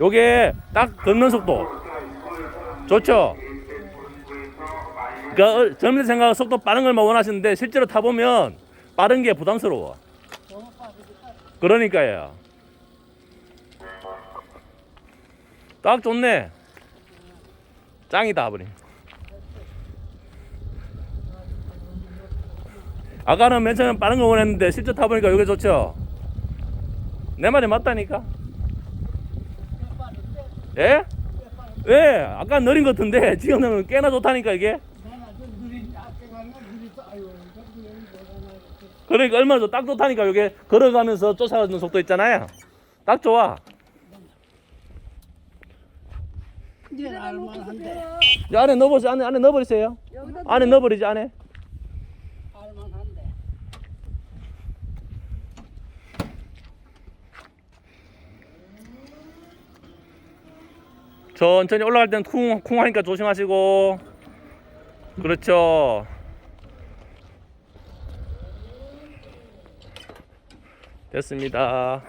요게 딱 걷는 속도. 좋죠? 그러니까 젊은 때 생각 속도 빠른 걸만 원하시는데 실제로 타보면 빠른 게 부담스러워. 그러니까요. 딱 좋네. 짱이다 아버님. 아까는 맨 처음에 빠른 거 원했는데 실제 타보니까 이게 좋죠? 내 말이 맞다니까 예? 예 아까 느린 것 같은데 지금은 꽤나 좋다니까 이게? 그러니까 얼마나 좋, 딱 좋다니까 이게. 걸어가면서 쫓아가는 속도 있잖아요. 딱 좋아. 이제 알만한데 안에 넣어보세요 안에, 안에 넣어버리세요. 안에 넣어버리지 안에. 알만한 천천히 올라갈 때는 쿵, 쿵 하니까 조심하시고. 그렇죠. 됐습니다